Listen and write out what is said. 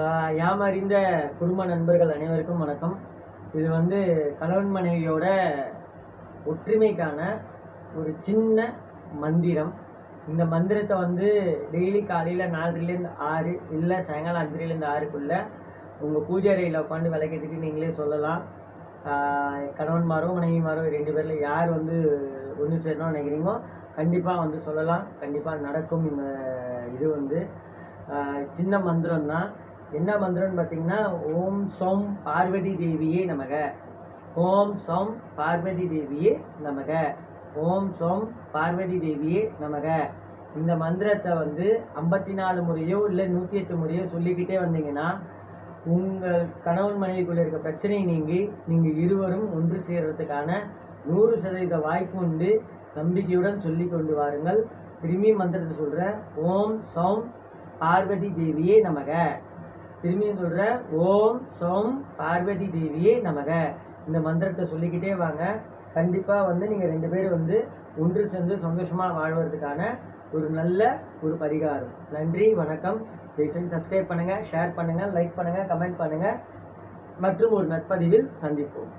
ஆஹ் யாம் அறிந்த குடும்ப நண்பர்கள் அனைவருக்கும் வணக்கம். இது வந்து கணவன் மனைவியோட ஒற்றுமைக்கான ஒரு சின்ன மந்திரம். இந்த மந்திரத்தை வந்து டெய்லி காலையில் நாலுலேருந்து ஆறு இல்லை சாயங்காலம் அஞ்சரைலேருந்து ஆறுக்குள்ளே உங்கள் பூஜை அறையில் உட்காந்து விளக்கெட்டுக்கு நீங்களே சொல்லலாம். கணவன்மாரோ மனைவிமாரோ ரெண்டு பேரில் யார் வந்து ஒன்று சேரணும்னு நினைக்கிறீங்களோ கண்டிப்பாக வந்து சொல்லலாம். கண்டிப்பாக நடக்கும் இந்த இது வந்து. சின்ன மந்திரம் தான் என்ன மந்திரம்னு பார்த்தீங்கன்னா ஓம் சோம் பார்வதி தேவியே நமக. ஓம் சோம் பார்வதி தேவியே நமக. ஓம் சோம் பார்வதி தேவியே நமக. இந்த மந்திரத்தை வந்து ஐம்பத்தி நாலு முறையோ இல்லை நூற்றி எட்டு முறையோ சொல்லிக்கிட்டே வந்தீங்கன்னா உங்கள் கணவன் மனைவிக்குள்ளே இருக்க பிரச்சனையை நீங்கி நீங்கள் இருவரும் ஒன்று சேர்கிறதுக்கான நூறு சதவீத வாய்ப்பு உண்டு. நம்பிக்கையுடன் சொல்லி கொண்டு வாருங்கள். திரும்பி மந்திரத்தை சொல்கிறேன் ஓம் சோம் பார்வதி தேவியே நமக. திரும்பியும் சொல்கிறேன் ஓம் சோம் பார்வதி தேவியே நமக. இந்த மந்திரத்தை சொல்லிக்கிட்டே வாங்க. கண்டிப்பாக வந்து நீங்கள் ரெண்டு பேரும் வந்து ஒன்று சேர்ந்து சந்தோஷமாக வாழ்வதற்கான ஒரு நல்ல ஒரு பரிகாரம். நன்றி வணக்கம். தயவுசெய்து சப்ஸ்கிரைப் பண்ணுங்கள் ஷேர் பண்ணுங்கள் லைக் பண்ணுங்கள் கமெண்ட் பண்ணுங்கள் மற்றும் ஒரு நட்பதிவில் சந்திப்போம்.